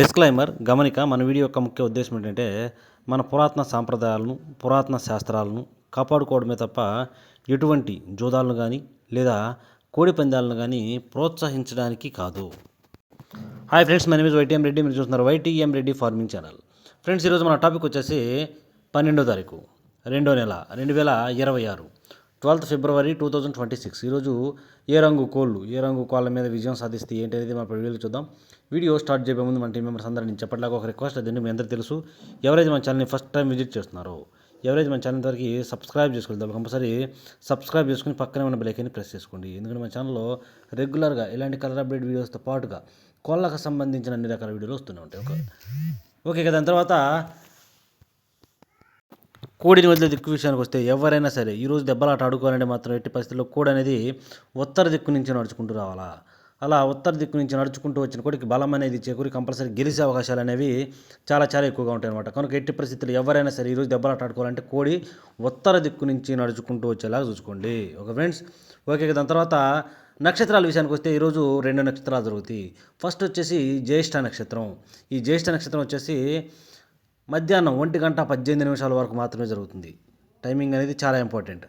Disclaimer గమనిక మన video యొక్క ముఖ్య ఉద్దేశం ఏంటంటే మన పురాతన సాంప్రదాయాలను పురాతన శాస్త్రాలను కాపాడుకోవడమే తప్ప ఎటువంటి జూదాలను కానీ లేదా కోడి పందాలను కానీ ప్రోత్సహించడానికి కాదు. హాయ్ ఫ్రెండ్స్ మన మీద వైటీఎం రెడ్డి మీరు చూస్తున్నారు YTM Reddy farming channel friends ఈరోజు మన టాపిక్ వచ్చేసి పన్నెండో తారీఖు రెండో నెల రెండు వేల ఇరవై ఆరు. Twelfth February two thousand twenty six. ఈరోజు ఏ రంగు కోళ్ళు ఏ రంగు కోళ్ళ మీద విజయం సాధిస్తే ఏంటి అనేది మన వీడియోలో చూద్దాం. వీడియో స్టార్ట్ చేయబోయే ముందు మన టీం మెంబర్స్ అందరూ నేను చెప్పట్లాగా ఒక రిక్వెస్ట్ అదండి మీ అందరూ తెలుసు. ఎవరైతే మన ఛానల్ని ఫస్ట్ టైం విజిట్ చేస్తున్నారో ఎవరైతే మన ఛానల్ వరకు సబ్స్క్రైబ్ చేసుకోవాలి కంపల్సరీ సబ్స్క్రైబ్ చేసుకుని పక్కనే ఉన్న బెలైకని ప్రెస్ చేసుకోండి. ఎందుకంటే మన ఛానల్లో రెగ్యులర్గా ఇలాంటి కలర్ అప్డేట్ వీడియోస్తో పాటుగా కోళ్ళకు సంబంధించిన అన్ని రకాల వీడియోలు వస్తూనే ఉంటాయి. ఓకే ఓకే ఇక దాని తర్వాత కోడిని వదిలే దిక్కు విషయానికి వస్తే ఎవరైనా సరే ఈరోజు దెబ్బలాట ఆడుకోవాలంటే మాత్రం ఎట్టి పరిస్థితుల్లో కోడి అనేది ఉత్తర దిక్కు నుంచి నడుచుకుంటూ రావాలా? అలా ఉత్తర దిక్కు నుంచి నడుచుకుంటూ వచ్చిన కోడికి బలం అనేది చేకూరి కంపల్సరీ గెలిచే అవకాశాలు అనేవి చాలా చాలా ఎక్కువగా ఉంటాయి అనమాట కనుక ఎట్టి పరిస్థితుల్లో ఎవరైనా సరే ఈరోజు దెబ్బలాట ఆడుకోవాలంటే కోడి ఉత్తర దిక్కు నుంచి నడుచుకుంటూ వచ్చేలాగా చూసుకోండి. ఓకే ఫ్రెండ్స్ ఓకే దాని తర్వాత నక్షత్రాల విషయానికి వస్తే ఈరోజు రెండు నక్షత్రాలు జరుగుతాయి. ఫస్ట్ వచ్చేసి జ్యేష్ఠ నక్షత్రం. ఈ జ్యేష్ఠ నక్షత్రం వచ్చేసి మధ్యాహ్నం ఒంటి గంట పద్దెనిమిది నిమిషాల వరకు మాత్రమే జరుగుతుంది. టైమింగ్ అనేది చాలా ఇంపార్టెంట్.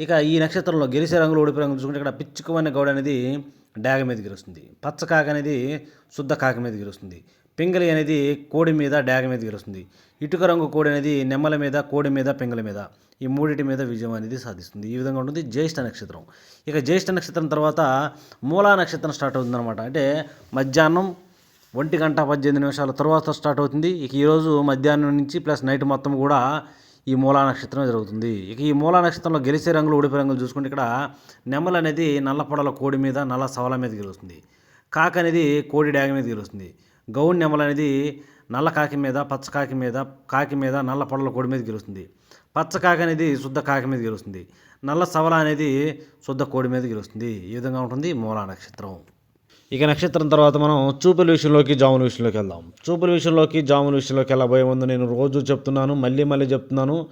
ఇక ఈ నక్షత్రంలో గెలిసే రంగులు ఓడిపోయే రంగులు చూసుకుంటే ఇక్కడ పిచ్చుకమైన గౌడ అనేది డాగ మీద గెలుస్తుంది. పచ్చ కాక అనేది శుద్ధ కాక మీద గెలుస్తుంది. పింగలి అనేది కోడి మీద డాగ మీద గెలుస్తుంది. ఇటుక రంగు కోడి అనేది నెమ్మల మీద కోడి మీద పింగళి మీద. ఈ మూడిటి మీద విజయం అనేది సాధిస్తుంది. ఈ విధంగా ఉంటుంది జ్యేష్ఠ నక్షత్రం. ఇక జ్యేష్ఠ నక్షత్రం తర్వాత మూలా నక్షత్రం స్టార్ట్ అవుతుందన్నమాట. అంటే మధ్యాహ్నం ఒంటి గంట పద్దెనిమిది నిమిషాల తర్వాత స్టార్ట్ అవుతుంది. ఇక ఈరోజు మధ్యాహ్నం నుంచి ప్లస్ నైట్ మొత్తం కూడా ఈ మూలా నక్షత్రం జరుగుతుంది. ఇక ఈ మూలా నక్షత్రంలో గెలిచే రంగులు ఓడిపోయే రంగులు చూసుకుంటే ఇక్కడ నెమలు అనేది నల్ల పొడల కోడి మీద నల్ల సవల మీద గెలుస్తుంది. కాక అనేది కోడి డాగ మీద గెలుస్తుంది. గౌన్ నెమలు అనేది నల్ల కాకి మీద పచ్చ కాకి మీద కాకి మీద నల్ల పొడల కోడి మీద గెలుస్తుంది. పచ్చ కాకి అనేది శుద్ధ కాకి మీద గెలుస్తుంది. నల్ల సవల అనేది శుద్ధ కోడి మీద గెలుస్తుంది. ఈ విధంగా ఉంటుంది మూలా నక్షత్రం. ఇక నక్షత్రం తర్వాత మనం చూపుల విషయంలోకి జాముల విషయంలోకి వెళ్దాం. చూపుల విషయంలోకి జాముల విషయంలోకి వెళ్ళబోయే ముందు నేను రోజు చెప్తున్నాను మళ్ళీ మళ్ళీ చెప్తున్నాను.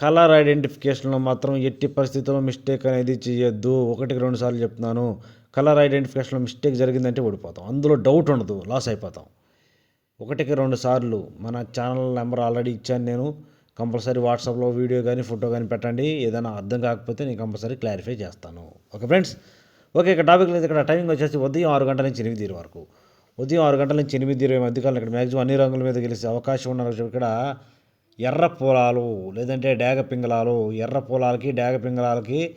కలర్ ఐడెంటిఫికేషన్లో మాత్రం ఎట్టి పరిస్థితుల్లో మిస్టేక్ అనేది చేయొద్దు. ఒకటికి రెండు సార్లు చెప్తున్నాను. కలర్ ఐడెంటిఫికేషన్లో మిస్టేక్ జరిగిందంటే ఓడిపోతాం. అందులో డౌట్ ఉండదు లాస్ అయిపోతాం. ఒకటికి రెండు సార్లు మన ఛానల్ నెంబర్ ఆల్రెడీ ఇచ్చాను నేను. కంపల్సరీ వాట్సాప్లో వీడియో కానీ ఫోటో కానీ పెట్టండి. ఏదైనా అర్థం కాకపోతే నేను కంపల్సరీ క్లారిఫై చేస్తాను. ఓకే ఫ్రెండ్స్ ఓకే ఇక్కడ టాపిక్ లేదు. ఇక్కడ టైమింగ్ వచ్చేసి ఉదయం ఆరు గంటల నుంచి ఎనిమిది వరకు. ఉదయం ఆరు గంటల నుంచి ఎనిమిది ఇరవై మధ్యకాలం ఇక్కడ మ్యాక్సిమం అన్ని రంగుల మీద గెలిచే అవకాశం ఉన్న ఇక్కడ ఎర్ర పొలాలు లేదంటే డేగ పింగళాలు ఎర్ర పొలాలకి డేగ పింగళాలకి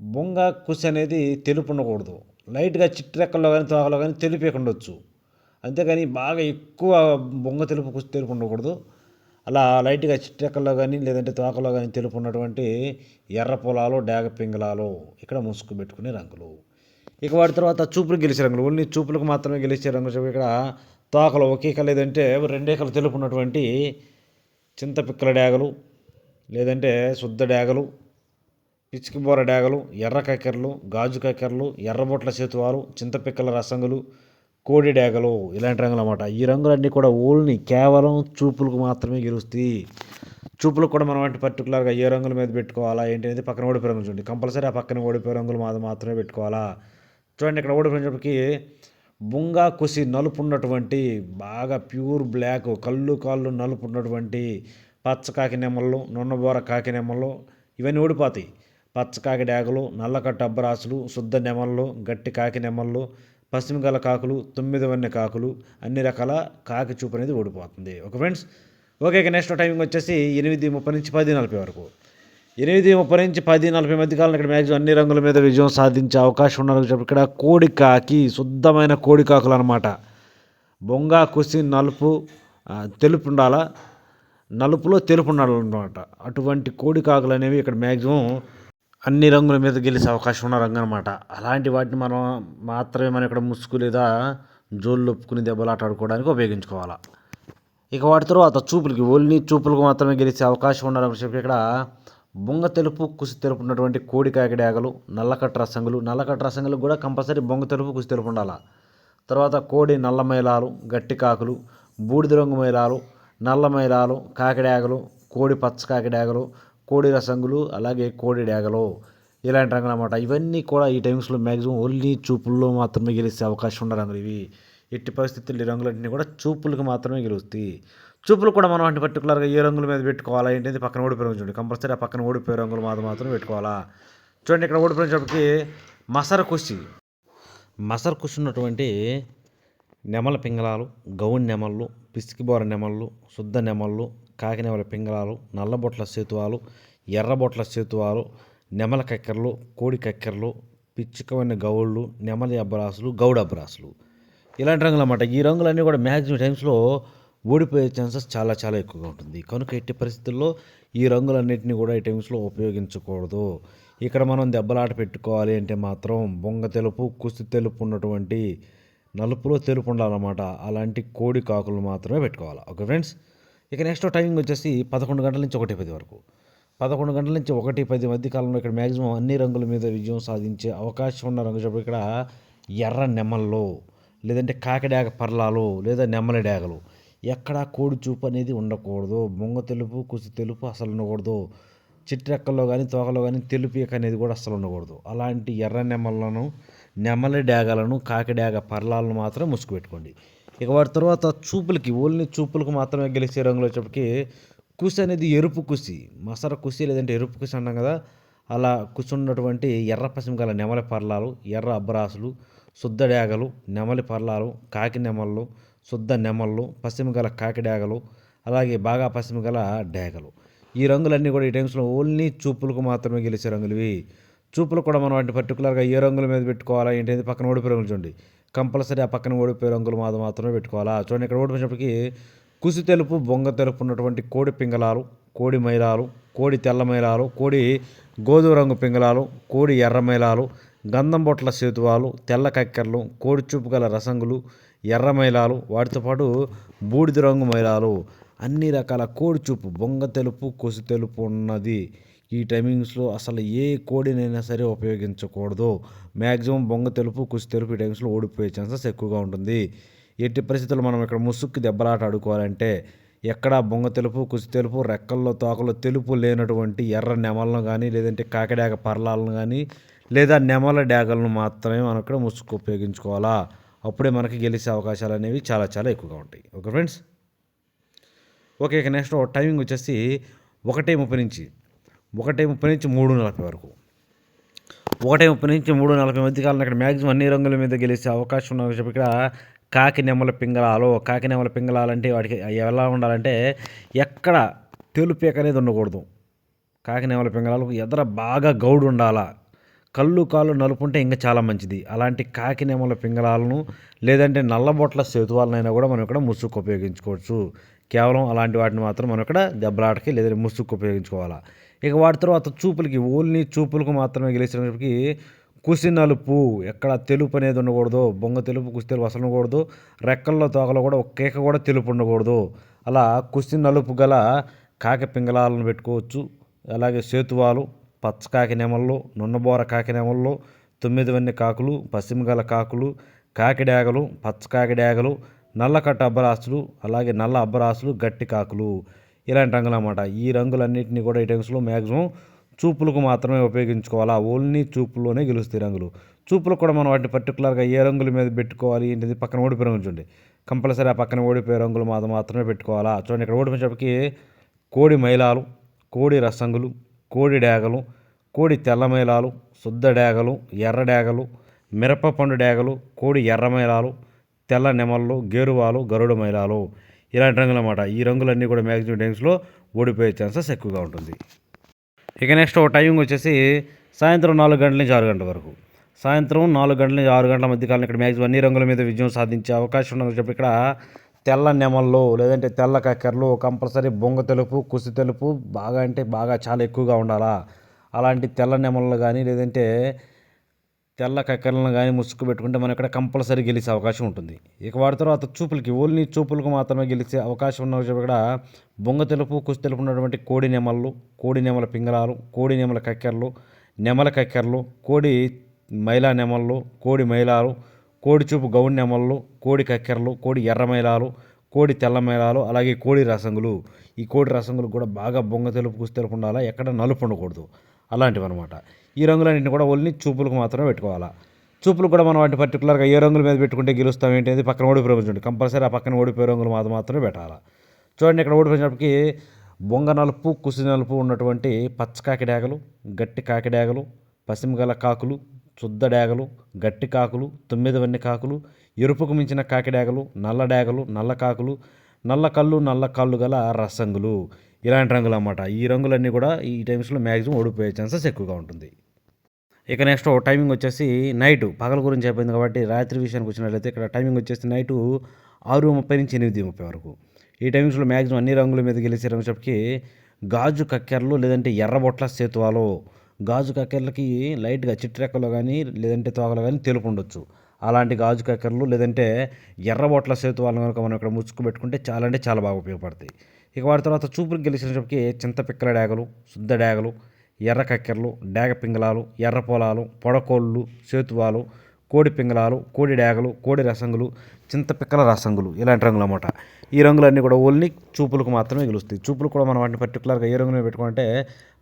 బొంగ కుసి అనేది తెలుపు ఉండకూడదు లైట్గా చిట్టెక్కల్లో కానీ తోకలో కానీ తెలుపు ఉండొచ్చు బాగా ఎక్కువ బొంగ తెలుపు కుసి తెలుపు ఉండకూడదు అలా లైట్గా చిట్టెక్కల్లో కానీ లేదంటే తోకలో కానీ తెలుపు ఉన్నటువంటి ఎర్ర పొలాలు డాగ పింగళాలు ఇక్కడ ముసుగు పెట్టుకునే రంగులు. ఇక వాటి తర్వాత చూపులు గెలిచే రంగులు. ఓన్లీ చూపులకు మాత్రమే గెలిచే రంగులు ఇక్కడ తోకలు ఒకేక లేదంటే రెండేకలు తెలుపు ఉన్నటువంటి చింతపిక్కల డాగలు లేదంటే శుద్ధ డాగలు పిచ్చికిబోర డాగలు ఎర్ర కక్కెరలు గాజు కక్కెరలు ఎర్రబొట్ల సేతువాలు చింతపిక్కల రసంగులు కోడి డాగలు ఇలాంటి రంగులు అన్నమాట ఈ రంగులన్నీ కూడా ఓన్లీ కేవలం చూపులకు మాత్రమే గెలుస్తాయి. చూపులకు కూడా మనం అంటే పర్టికులర్గా ఏ రంగుల మీద పెట్టుకోవాలా ఏంటి అనేది పక్కన ఓడిపోయే రంగులు చూడండి. కంపల్సరీ ఆ పక్కన ఓడిపోయే రంగులు మాది మాత్రమే పెట్టుకోవాలా. చూడండి ఇక్కడ ఓడిపోయినప్పటికీ బుంగా కుసి నలుపు ఉన్నటువంటి బాగా ప్యూర్ బ్లాక్ కళ్ళు కాళ్ళు నలుపు ఉన్నటువంటి పచ్చ కాకి నెమ్మలు నున్నబోర కాకి నెమ్మలు ఇవన్నీ ఓడిపోతాయి. పచ్చ కాకి డాగలు నల్లకట్ట అబ్బరాసులు శుద్ధ నెమళ్ళు గట్టి కాకి నెమళ్ళు పశ్చిమగల కాకులు తొమ్మిది వన్య కాకులు అన్ని రకాల కాకి చూపు అనేది ఓడిపోతుంది ఓకే ఫ్రెండ్స్ ఓకే ఇక నెక్స్ట్ టైమింగ్ వచ్చేసి ఎనిమిది ముప్పై నుంచి పది నలభై వరకు. ఎనిమిది ముప్పై నుంచి పది నలభై మధ్య కాలం ఇక్కడ మ్యాక్సిమం అన్ని రంగుల మీద విజయం సాధించే అవకాశం ఉన్నారు చెప్పి ఇక్కడ కోడి కాకి శుద్ధమైన కోడి కాకులు అనమాట బొంగ కుసి నలుపు తెలుపు ఉండాలా? నలుపులో తెలుపు ఉండాలన్నమాట. అటువంటి కోడి కాకులు అనేవి ఇక్కడ మ్యాక్సిమం అన్ని రంగుల మీద గెలిచే అవకాశం ఉన్న రంగు అనమాట అలాంటి వాటిని మనం మాత్రమే మనం ఇక్కడ ముసుగు లేదా జోళ్ళు ఒప్పుకుని దెబ్బలాట ఆడుకోవడానికి ఉపయోగించుకోవాలి? ఇక వాటి తర్వాత చూపులకి ఓన్లీ చూపులకు మాత్రమే గెలిచే అవకాశం ఉండాలని చెప్పి ఇక్కడ బొంగ తెలుపు కుసి తెలుపు ఉన్నటువంటి కోడి కాకిడాగలు నల్లకట్ట రసంగులు నల్లకట్ట రసంగులు కూడా కంపల్సరీ బొంగ తెలుపు కుసి తెలుపు ఉండాలి? తర్వాత కోడి నల్ల మైలాలు గట్టి కాకులు బూడిద రంగు మైలాలు నల్ల మైలాలు కాకిడాగలు కోడి పచ్చ కాకిడాగలు కోడి రసంగులు అలాగే కోడి డేగలు ఇలాంటి రంగులు అనమాట ఇవన్నీ కూడా ఈ టైమ్స్లో మ్యాక్సిమం ఓన్లీ చూపుల్లో మాత్రమే గెలిచే అవకాశం ఉన్న రంగులు ఇవి ఎట్టి పరిస్థితుల్లో ఈ రంగులన్నీ కూడా చూపులకు మాత్రమే గెలుస్తాయి. చూపులు కూడా మనం అంటే పర్టికులర్గా ఏ రంగుల మీద పెట్టుకోవాలా ఏంటంటే పక్కన ఓడిపోయిన చూడండి. కంపల్సరీ ఆ పక్కన ఓడిపోయే రంగులు మాత్రం మాత్రం పెట్టుకోవాలా? చూడండి ఇక్కడ ఓడిపోయినప్పటికి మసర కుషి మసర కుషి ఉన్నటువంటి నెమల పింగళాలు గౌన్ నెమళ్ళు పిసికిబోర నెమళ్ళు శుద్ధ నెమళ్ళు కాకినేవల పింగళాలు నల్లబొట్ల సేతువాలు ఎర్రబొట్ల సేతువాలు నెమల కక్కెరలు కోడి కక్కెరలు పిచ్చుకమైన గౌళ్ళు నెమలి అబ్బరాసులు గౌడ అబ్బరాసులు. ఇలాంటి రంగులు అన్నమాట. ఈ రంగులన్నీ కూడా మ్యాక్సిమం టైమ్స్లో ఓడిపోయే ఛాన్సెస్ చాలా చాలా ఎక్కువగా ఉంటుంది. కనుక ఎట్టి పరిస్థితుల్లో ఈ రంగులన్నింటినీ కూడా ఈ టైమ్స్లో ఉపయోగించకూడదు. ఇక్కడ మనం దెబ్బలాట పెట్టుకోవాలి అంటే మాత్రం బొంగ తెలుపు కుసి తెలుపు ఉన్నటువంటి నలుపులో తెలుపు ఉండాలన్నమాట. అలాంటి కోడి కాకులు మాత్రమే పెట్టుకోవాలి. ఓకే ఫ్రెండ్స్ ఇక నెక్స్ట్ టైమింగ్ వచ్చేసి పదకొండు గంటల నుంచి ఒకటి పది వరకు. పదకొండు గంటల నుంచి ఒకటి పది మధ్య కాలంలో ఇక్కడ మ్యాక్సిమం అన్ని రంగుల మీద విజయం సాధించే అవకాశం ఉన్న రంగు చెప్పి ఇక్కడ ఎర్ర నెమల్లో లేదంటే కాకిడాగ పర్లాలు లేదా నెమ్మలి డాగలు. ఎక్కడా కోడి చూపు అనేది ఉండకూడదు. బొంగ తెలుపు కుసి తెలుపు అసలు ఉండకూడదు. చిట్టెక్కల్లో కానీ తోకలో కానీ తెలుపు ఎక్క అనేది కూడా అస్సలు ఉండకూడదు. అలాంటి ఎర్ర నెమలను నెమలి డాగలను కాకిడాగ పర్లాలను మాత్రం ముసుగు పెట్టుకోండి ఇక వాటి తర్వాత చూపులకి ఓన్లీ చూపులకు మాత్రమే గెలిచే రంగులు వచ్చేప్పటికి కుసి అనేది ఎరుపు కుసి. మసర కుసి లేదంటే ఎరుపు కుసి అంటాం కదా. అలా కూర్చున్నటువంటి ఎర్ర పశ్చిమ గల నెమలి పర్లాలు ఎర్ర అబ్బరాసులు శుద్ధ డేగలు నెమలి పర్లాలు కాకి నెమళ్ళు శుద్ధ నెమళ్ళు పశ్చిమ గల కాకి డేగలు అలాగే బాగా పసిమి గల డేగలు ఈ రంగులన్నీ కూడా ఈ టైమ్స్లో ఓన్లీ చూపులకు మాత్రమే గెలిచే రంగులు ఇవి చూపులు కూడా మనం వాటిని పర్టికులర్గా ఏ రంగుల మీద పెట్టుకోవాలా ఏంటి పక్కన ఓడిపోయి రంగులు చూడండి. కంపల్సరీ ఆ పక్కన ఓడిపోయే రంగులు మాది మాత్రమే పెట్టుకోవాలా? చూడండి ఇక్కడ ఓడిపోయినప్పటికీ కుసి తెలుపు బొంగ తెలుపు ఉన్నటువంటి కోడి పింగళాలు కోడి మైలాలు కోడి తెల్ల మైలాలు కోడి గోధుమ రంగు పింగళాలు కోడి ఎర్ర మైలాలు గంధం బొట్ల సేతువాలు తెల్ల కక్కెరలు కోడి చూపు గల రసంగులు ఎర్ర మైలాలు వాటితో పాటు బూడిద రంగు మైలాలు అన్ని రకాల కోడి చూపు బొంగ తెలుపు కొసి తెలుపు ఉన్నది. ఈ టైమింగ్స్లో అసలు ఏ కోడినైనా సరే ఉపయోగించకూడదు. మ్యాక్సిమం బొంగ తెలుపు కుసి తెలుపు ఈ టైమ్స్లో ఓడిపోయే ఛాన్సెస్ ఎక్కువగా ఉంటుంది. ఎట్టి పరిస్థితుల్లో మనం ఇక్కడ ముసుక్కి దెబ్బలాట ఆడుకోవాలంటే ఎక్కడ బొంగ తెలుపు కుసి తెలుపు రెక్కల్లో తోకలో తెలుపు లేనటువంటి ఎర్ర నెమలను కానీ లేదంటే కాకిడాక పర్లాలను కానీ లేదా నెమల డాగలను మాత్రమే మనం ఇక్కడ ముసుగు ఉపయోగించుకోవాలా. అప్పుడే మనకి గెలిచే అవకాశాలు అనేవి చాలా చాలా ఎక్కువగా ఉంటాయి. Okay friends? ఓకే ఇక నెక్స్ట్ టైమింగ్ వచ్చేసి ఒకటే ముప్పై నుంచి. ఒకటి ముప్పై నుంచి మూడు నలభై వరకు. ఒకటి ముప్పై నుంచి మూడు నలభై మధ్య కాలంలో ఇక్కడ మ్యాక్సిమం అన్ని రంగుల మీద గెలిచే అవకాశం ఉన్న చెప్పి ఇక్కడ కాకి నెమ్మల పింగళాలు కాకి నెమ్మల పింగళాలంటే వాటికి ఎలా ఉండాలంటే ఎక్కడ తెలుపేక అనేది ఉండకూడదు. కాకి నెమ్మల పింగళాలు ఎదర బాగా గౌడు ఉండాలా. కళ్ళు కాళ్ళు నలుపుంటే ఇంకా చాలా మంచిది. అలాంటి కాకి నెమ్మల పింగళాలను లేదంటే నల్లబొట్ల సేతువాలనైనా కూడా మనం ఇక్కడ ముసుగు ఉపయోగించుకోవచ్చు. కేవలం అలాంటి వాటిని మాత్రం మనం ఇక్కడ దెబ్బలాటకి లేదంటే ముసుగు ఉపయోగించుకోవాలా. ఇక వాడి తర్వాత చూపులకి ఓన్లీ చూపులకు మాత్రమే గెలిచినప్పటికీ కుసి నలుపు ఎక్కడ తెలుపు అనేది ఉండకూడదు బొంగ తెలుపు కుసి తెలుపు అసలు ఉండకూడదు. రెక్కల్లో తోకలో కూడా ఒక కేక కూడా తెలుపు ఉండకూడదు. అలా కుసి నలుపు గల కాకి పింగళాలను పెట్టుకోవచ్చు. అలాగే సేతువాలు పచ్చ కాకి నెమళ్ళు నున్నబోర కాకి నెమళ్ళు తొమ్మిది వన్ని కాకులు పశ్చిమగల కాకులు కాకి డేగలు పచ్చకాకి డేగలు నల్లకట్ట అబ్బరాసులు అలాగే నల్ల అబ్బరాసులు గట్టి కాకులు. ఇలాంటి రంగులు అన్నమాట. ఈ రంగులన్నింటినీ కూడా ఈ మ్యాక్సిమం చూపులకు మాత్రమే ఉపయోగించుకోవాలా? ఓన్లీ చూపులోనే గెలుస్తాయి రంగులు. చూపులు కూడా మనం వాటిని పర్టికులర్గా ఏ రంగుల మీద పెట్టుకోవాలి ఏంటిది? పక్కన ఓడిపోయి రంగులు కంపల్సరీ ఆ పక్కన ఓడిపోయే రంగులు మాత్రం మాత్రమే పెట్టుకోవాలా? చూడండి ఇక్కడ ఓడిపోయేటప్పటికి కోడి మైలాలు కోడి రసంగులు కోడి డేగలు కోడి తెల్ల మైలాలు శుద్ధ డేగలు ఎర్ర డేగలు మిరపపండు డేగలు కోడి ఎర్ర మైలాలు తెల్ల నెమళ్ళు గేరువాలు గరుడ మైలాలు. ఇలాంటి రంగులు అన్నమాట ఈ రంగులన్నీ కూడా మ్యాక్సిమం టైమ్స్లో ఓడిపోయే ఛాన్సెస్ ఎక్కువగా ఉంటుంది. ఇక నెక్స్ట్ ఒక టైమింగ్ వచ్చేసి సాయంత్రం నాలుగు గంటల నుంచి ఆరు గంటల వరకు. సాయంత్రం నాలుగు గంటల నుంచి ఆరు గంటల మధ్య కాలం ఇక్కడ మ్యాక్సిమం అన్ని రంగుల మీద విజయం సాధించే అవకాశం ఉన్నది చెప్పి ఇక్కడ తెల్ల నెమల్లో లేదంటే తెల్ల కక్కెరలు కంపల్సరీ బొంగ తెలుపు కుసి తెలుపు బాగా అంటే బాగా చాలా ఎక్కువగా ఉండాలా? అలాంటి తెల్ల నెమళ్ళు కానీ లేదంటే తెల్ల కక్కెరలను కానీ ముసుగు పెట్టుకుంటే మనం ఇక్కడ కంపల్సరీ గెలిచే అవకాశం ఉంటుంది. ఇక వాడి తర్వాత చూపులకి ఓన్లీ చూపులకు మాత్రమే గెలిచే అవకాశం ఉన్న ఇక్కడ బొంగ తెలుపు కుసి తెలుపు ఉన్నటువంటి కోడి నెమళ్ళు కోడి నెమల పింగళాలు కోడి నెమల కక్కెరలు నెమల కక్కెరలు కోడి మైలా నెమళ్ళు కోడి మైలాలు కోడి చూపు గౌన్ నెమళ్ళు కోడి కక్కెరలు కోడి ఎర్ర మైలాలు కోడి తెల్ల మైలాలు అలాగే కోడి రసంగులు. ఈ కోడి రసంగులు కూడా బాగా బొంగ తెలుపు కుసి తెలుపు ఉండాలి? ఎక్కడ నలుపు ఉండకూడదు. అలాంటివి అనమాట ఈ రంగులన్నింటిని కూడా ఓన్లీ చూపులకు మాత్రమే పెట్టుకోవాలా. చూపులు కూడా మనం వాటి పర్టికులర్గా ఏ రంగుల మీద పెట్టుకుంటే గెలుస్తాం ఏంటి పక్కన ఓడిపోయి రంగులు చూడండి. కంపల్సరీ ఆ పక్కన ఓడిపోయే రంగులు మాత్రం మాత్రమే పెట్టాలి. చూడండి ఇక్కడ ఓడిపోయినప్పటికీ బొంగ నలుపు కుసి నలుపు ఉన్నటువంటి పచ్చ కాకిడాగలు గట్టి కాకిడాగలు పసిమిగల కాకులు శుద్ధ డేగలు గట్టి కాకులు తొమ్మిది వన్ని కాకులు ఎరుపుకు మించిన కాకిడాగలు నల్ల డేగలు నల్ల కాకులు నల్ల కళ్ళు నల్ల కాళ్ళు గల రసంగులు. ఇలాంటి రంగులు అన్నమాట. ఈ రంగులన్నీ కూడా ఈ టైమ్స్లో మ్యాక్సిమం ఓడిపోయే ఛాన్సెస్ ఎక్కువగా ఉంటుంది. ఇక నెక్స్ట్ టైమింగ్ వచ్చేసి నైట్ పగల గురించి అయిపోయింది కాబట్టి రాత్రి విషయానికి వచ్చినట్లయితే ఇక్కడ టైమింగ్ వచ్చేసి నైటు ఆరు ముప్పై నుంచి ఎనిమిది ముప్పై వరకు. ఈ టైమింగ్స్లో మ్యాక్సిమం అన్ని రంగుల మీద గెలిచే రంగుసేపటికి గాజు కక్కెరలు లేదంటే ఎర్రబొట్ల సేతువాలో. గాజు కక్కెరలకి లైట్గా చిట్రెక్కలో కానీ లేదంటే తోగలో కానీ తెలుపు ఉండొచ్చు. అలాంటి గాజు కక్కెరలు లేదంటే ఎర్రబొట్ల సేతువాలను కనుక మనం ఇక్కడ ముచ్చుకు పెట్టుకుంటే చాలా అంటే చాలా బాగా ఉపయోగపడతాయి. ఇక వాటి తర్వాత చూపులకు గెలిచినప్పటికి చింతపిక్కల డాగలు శుద్ధ డేగలు ఎర్ర కక్కెరలు డాగ పింగళాలు ఎర్ర పొలాలు పొడకోళ్ళు సేతువాలు కోడి పింగళాలు కోడి డాగలు కోడి రసంగులు చింతపిక్కల రసంగులు ఇలాంటి రంగులు అన్నమాట. ఈ రంగులన్నీ కూడా ఓన్లీ చూపులకు మాత్రమే గెలుస్తాయి. చూపులు కూడా మనం వాటిని పర్టికులర్గా ఏ రంగులో పెట్టుకుంటే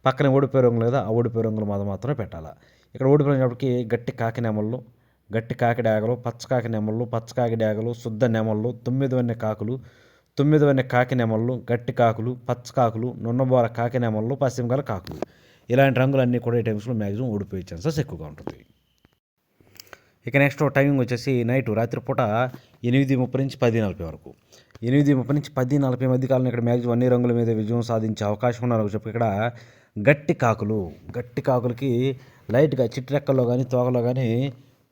పక్కన ఓడిపోయే రంగు లేదా ఆ ఓడిపోయే రంగులు మాత్రం మాత్రమే పెట్టాలి. ఇక్కడ ఓడిపోయినప్పటికీ గట్టి కాకి నెమళ్ళు గట్టి కాకి డాగలు పచ్చకాకి నెమళ్ళు పచ్చకాకి డాగలు శుద్ధ నెమళ్ళు తొమ్మిది వన్నె కాకులు తొమ్మిది కాకినేమళ్ళు కాకి కాకులు గట్టి కాకులు నున్నబోర కాకి పశ్చిమ పశ్చిమగల కాకులు. ఇలాంటి రంగులన్నీ కూడా ఈ టైమ్స్లో మ్యాక్సిమం ఓడిపోయే ఛాన్సెస్ ఎక్కువగా ఉంటుంది. ఇక నెక్స్ట్ టైమింగ్ వచ్చేసి నైట్ రాత్రిపూట ఎనిమిది ముప్పై నుంచి పది నలభై వరకు. ఎనిమిది ముప్పై నుంచి పది నలభై మధ్య కాలంలో ఇక్కడ మ్యాక్సిమం అన్ని రంగుల మీద విజయం సాధించే అవకాశం ఉన్నారు చెప్పి ఇక్కడ గట్టి కాకులు గట్టి కాకులకి లైట్గా చిట్రెక్కల్లో కానీ తోకలో కానీ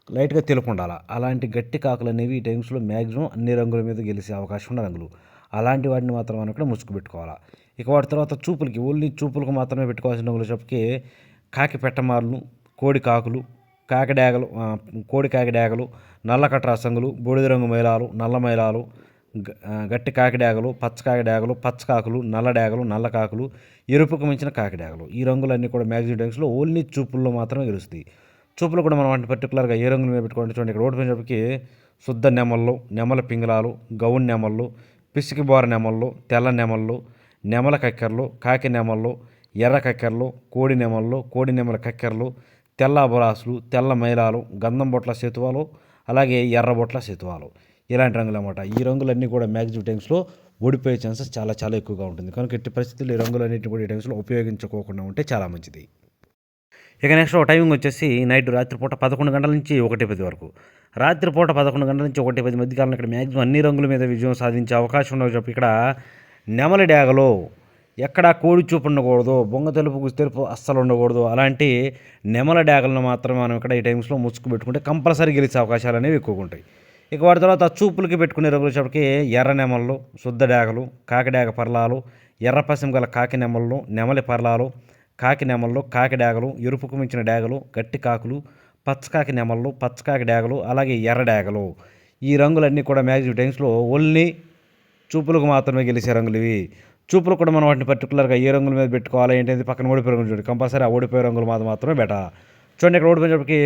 లైట్గా తెలుపు ఉండాలి. అలాంటి గట్టి కాకులు అనేవి ఈ టైమ్స్లో మ్యాక్సిమం అన్ని రంగుల మీద గెలిచే అవకాశం ఉన్న రంగులు. అలాంటి వాటిని మాత్రం మనం ఇక్కడ ముసుగు పెట్టుకోవాలి ఇక వాటి తర్వాత చూపులకి ఓన్లీ చూపులకు మాత్రమే పెట్టుకోవాల్సిన డబ్బులు చెప్పకి కాకి పెట్టమార్లు కోడి కాకులు కాకిడాగలు కోడి కాకిడాగలు నల్ల కట్రాసంగులు బూడిద రంగు మైలాలు నల్ల మైలాలు గట్టి కాకిడాగలు పచ్చ కాకిడాగలు పచ్చ కాకులు నల్ల డాగలు నల్ల కాకులు ఎరుపుకు మించిన కాకిడాగలు ఈ రంగులన్నీ కూడా మ్యాగ్జిన్ టైమ్స్లో ఓన్లీ చూపుల్లో మాత్రమే గెలుస్తాయి. చూపులు కూడా మనం అంటే పర్టికులర్గా ఏ రంగుల మీద పెట్టుకోండి చూడండి ఇక్కడ ఓటు చెప్పి శుద్ధ నెమళ్ళు నెమల పింగళాలు గౌన్ నెమళ్ళు పిసికి బోర నెమళ్ళు తెల్ల నెమళ్ళు నెమల కక్కెరలు కాకి నెమళ్ళు ఎర్ర కక్కెరలు కోడి నెమళ్ళు కోడి నెమల కక్కెరలు తెల్ల అబరాసులు తెల్ల మైలాలు గంధం బొట్ల సేతువాలు అలాగే ఎర్ర బొట్ల సేతువాలు. ఇలాంటి రంగులు అనమాట ఈ రంగులన్నీ కూడా మ్యాక్సిమం టైమ్స్లో ఓడిపోయే ఛాన్సెస్ చాలా చాలా ఎక్కువగా ఉంటుంది. కనుక ఎట్టి పరిస్థితుల్లో ఈ రంగులన్నింటినీ కూడా ఈ టైమ్స్లో ఉపయోగించుకోకుండా ఉంటే చాలా మంచిది. ఇక నెక్స్ట్ ఒక టైమింగ్ వచ్చేసి నైట్ రాత్రిపూట పదకొండు గంటల నుంచి ఒకటి పది వరకు. రాత్రిపూట పదకొండు గంటల నుంచి ఒకటి పది మధ్యకాలంలో ఇక్కడ మ్యాక్సిమం అన్ని రంగుల మీద విజయం సాధించే అవకాశం ఉన్నది చెప్పి ఇక్కడ నెమలి డ్యాగలో ఎక్కడా కోడి చూపు ఉండకూడదు బొంగ తెలుపు గుసి తెలుపు అస్సలు ఉండకూడదు. అలాంటి నెమల డ్యాగలను మాత్రమే మనం ఇక్కడ ఈ టైమ్స్లో ముసుగు పెట్టుకుంటే కంపల్సరీ గెలిచే అవకాశాలు అనేవి ఎక్కువగా ఉంటాయి. ఇక వాటి తర్వాత చూపులకి పెట్టుకునే రంగులు వచ్చేప్పటికి ఎర్ర నెమళ్ళు శుద్ధ డ్యాగలు కాకిడాగ పర్లాలు ఎర్ర పసిమ గల కాకి నెమళ్ళు నెమలి పర్లాలు కాకి నెమల్లో కాకి డాగలు ఎరుపుకు మించిన డాగలు గట్టి కాకులు పచ్చకాకి నెమళ్ళు పచ్చకాకి డాగలు అలాగే ఎర్ర డాగలు. ఈ రంగులన్నీ కూడా మ్యాక్సిమం టైమ్స్లో ఓన్లీ చూపులకు మాత్రమే గెలిచే రంగులు ఇవి. చూపులు కూడా మనం వాటిని పర్టికులర్గా ఏ రంగుల మీద పెట్టుకోవాలి ఏంటంటే పక్కన ఓడిపోయే రంగులు చూడండి. కంపల్సరీ ఆ ఓడిపోయే రంగులు మాత్రం మాత్రమే పెట్టాలి చూడండి ఇక్కడ ఓడిపోయినప్పటికీ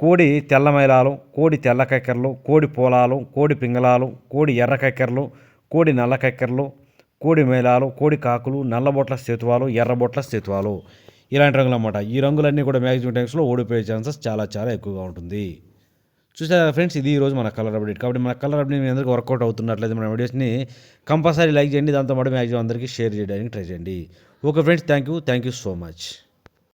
కోడి తెల్ల మైలాలు కోడి తెల్ల కక్కెరలు కోడి పోలాలు కోడి పింగళాలు కోడి ఎర్ర కక్కెరలు కోడి నల్ల కక్కెరలు కోడి మేళాలు కోడి కాకులు నల్లబొట్ల సేతువాలు ఎర్రబొట్ల సేతువాలు ఇలాంటి రంగులు అన్నమాట ఈ రంగులన్నీ కూడా మ్యాక్సిమం టైమ్స్లో ఓడిపోయే ఛాన్సెస్ చాలా చాలా ఎక్కువగా ఉంటుంది. చూసారా ఫ్రెండ్స్? ఇది ఈరోజు మన కలర్ అప్డేట్. కాబట్టి మన కలర్ అప్డేట్ మీ అందరికీ వర్కౌట్ అవుతున్నట్లయితే మన వీడియోస్ని కంపల్సరీ లైక్ చేయండి. దాంతో పాటు మ్యాక్సిమం అందరికీ షేర్ చేయడానికి ట్రై చేయండి. Okay friends thank you. Thank you so much.